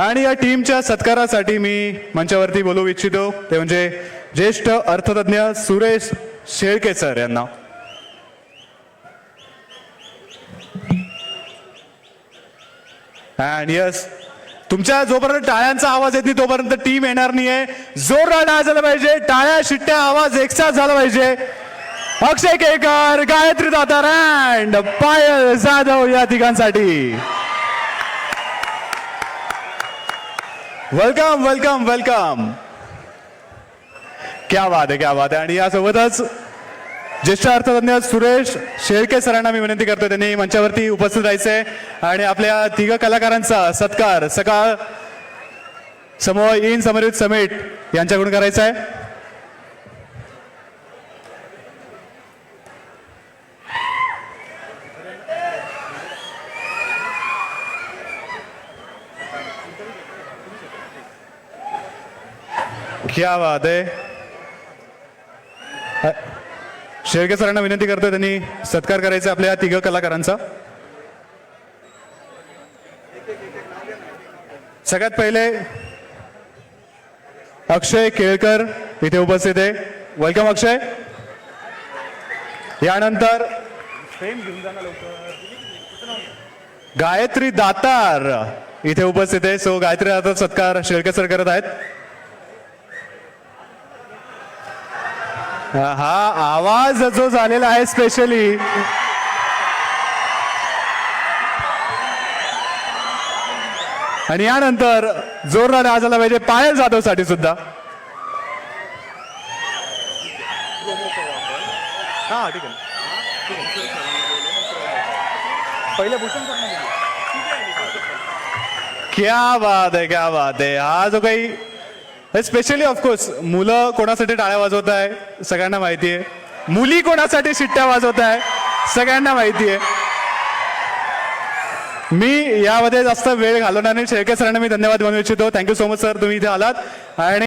आणि या टीमच्या सत्कारासाठी मी मंचावरती बोलू इच्छितो. ते म्हणजे ज्येष्ठ अर्थतज्ञ सुरेश शेळके सर यांना. अँड यस तुमच्या जोपर्यंत टाळ्यांचा आवाज येत नाही तोपर्यंत टीम येणार नाहीये. जोरदार टाळ्या झाला पाहिजे. टाळ्या शिट्ट्या आवाज एकसाथ झाला पाहिजे. अक्षय केकर गायत्री दातार अँड पायल जाधव या तिघांसाठी. वेलकम वेलकम वेलकम क्या बात आहे क्या बात आहे आणि यासोबतच ज्येष्ठ अर्थतज्ञ सुरेश शेळके सरांना मी विनंती करतो त्यांनी मंचावरती उपस्थित राहायचंय. आणि आपल्या तिघ कलाकारांचा सत्कार सकाळ समूह इन समर्पित समिट यांच्याकडून करायचा आहे क्या बात आहे शेळके सरांना विनंती करतो त्यांनी सत्कार करायचा आपल्या तिघ कलाकारांचा. सगळ्यात पहिले अक्षय केळकर इथे उपस्थित आहे. वेलकम अक्षय. यानंतर गायत्री दातार इथे उपस्थित आहे. सो गायत्री दातार सत्कार शेळके सर करत आहेत. हा आवाज जो झालेला आहे स्पेशली आणि यानंतर जोरदार आवाज आला पाहिजे पायल जाधवसाठी सुद्धा. हा ठीक आहे. पहिले क्या बात आहे क्या बात आहे. हा जो काही स्पेशली ऑफकोर्स मुलं कोणासाठी टाळ्या वाजवत आहे सगळ्यांना माहिती आहे मुली कोणासाठी शिट्ट्या वाजवत आहे सगळ्यांना माहिती आहे मी यामध्ये जास्त वेळ घालवणार नाही. शेळके सरांना मी धन्यवाद म्हणू इच्छितो. थँक्यू सो मच सर तुम्ही इथे आलात. आणि